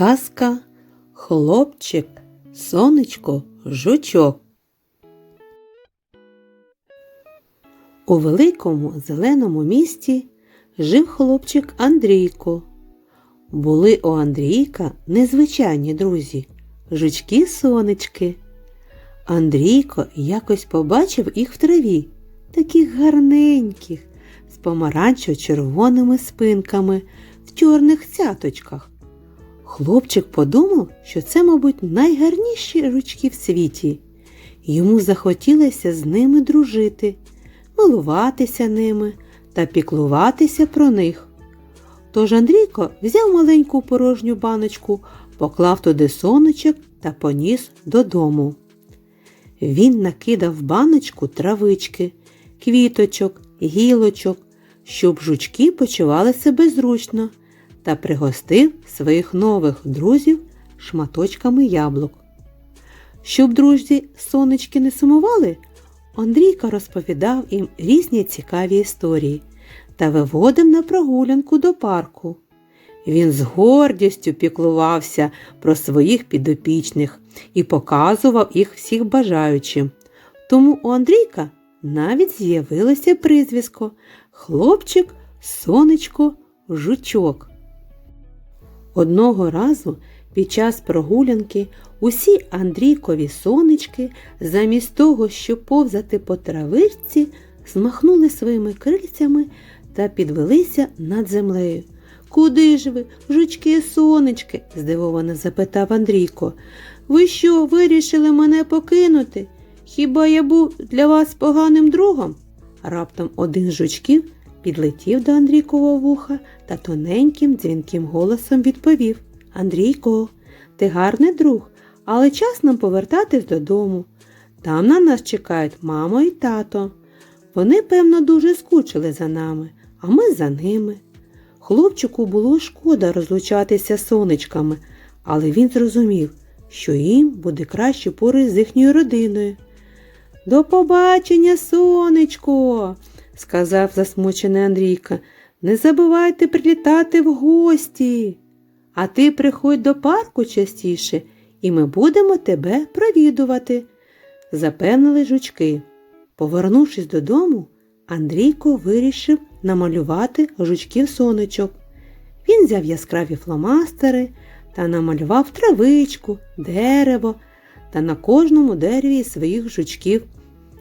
Казка Хлопчик, сонечко, жучок. У великому зеленому місті жив хлопчик Андрійко. Були у Андрійка незвичайні друзі, жучки-сонечки. Андрійко якось побачив їх в траві, таких гарненьких, з помаранчо-червоними спинками, в чорних цяточках. Хлопчик подумав, що це, мабуть, найгарніші ручки в світі. Йому захотілося з ними дружити, милуватися ними та піклуватися про них. Тож Андрійко взяв маленьку порожню баночку, поклав туди сонечок та поніс додому. Він накидав баночку травички, квіточок, гілочок, щоб жучки почували себе зручно та пригостив своїх нових друзів шматочками яблук. Щоб друзі сонечки не сумували, Андрійка розповідав їм різні цікаві історії та виводив на прогулянку до парку. Він з гордістю піклувався про своїх підопічних і показував їх всіх бажаючим. Тому у Андрійка навіть з'явилося прізвисько Хлопчик, сонечко, жучок. Одного разу під час прогулянки усі Андрійкові сонечки, замість того, щоб повзати по травичці, змахнули своїми крильцями та підвелися над землею. Куди ж ви, жучки сонечки? здивовано запитав Андрійко. Ви що, вирішили мене покинути? Хіба я був для вас поганим другом? Раптом один з жучків підлетів до Андрійкового вуха та тоненьким дзвінким голосом відповів Андрійко, ти гарний друг, але час нам повертатись додому. Там на нас чекають мамо і тато. Вони, певно, дуже скучили за нами, а ми за ними. Хлопчику було шкода розлучатися сонечками, але він зрозумів, що їм буде краще поруч з їхньою родиною. До побачення, сонечко, сказав засмучений Андрійка. Не забувайте прилітати в гості. А ти приходь до парку частіше, і ми будемо тебе провідувати, запевнили жучки. Повернувшись додому, Андрійко вирішив намалювати жучків сонечок. Він взяв яскраві фломастери та намалював травичку, дерево та на кожному дереві своїх жучків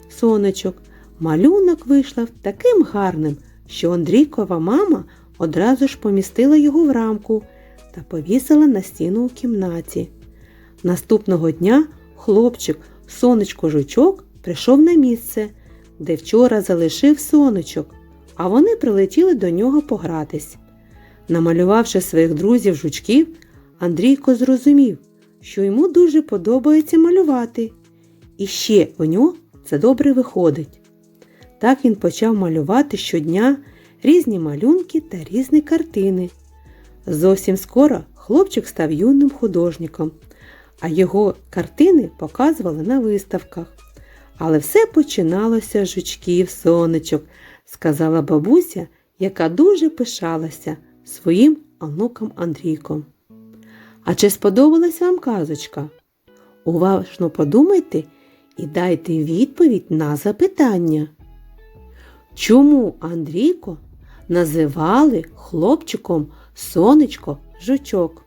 сонечок. Малюнок вийшов таким гарним, що Андрійкова мама одразу ж помістила його в рамку та повісила на стіну у кімнаті. Наступного дня хлопчик, сонечко жучок, прийшов на місце, де вчора залишив сонечок, а вони прилетіли до нього погратись. Намалювавши своїх друзів жучків, Андрійко зрозумів, що йому дуже подобається малювати. І ще у нього це добре виходить. Так він почав малювати щодня різні малюнки та різні картини. Зовсім скоро хлопчик став юним художником, а його картини показували на виставках. Але все починалося з жучків, сонечок, сказала бабуся, яка дуже пишалася своїм онуком Андрійком. А чи сподобалась вам казочка? Уважно подумайте і дайте відповідь на запитання. Чому Андрійко називали хлопчиком сонечко жучок?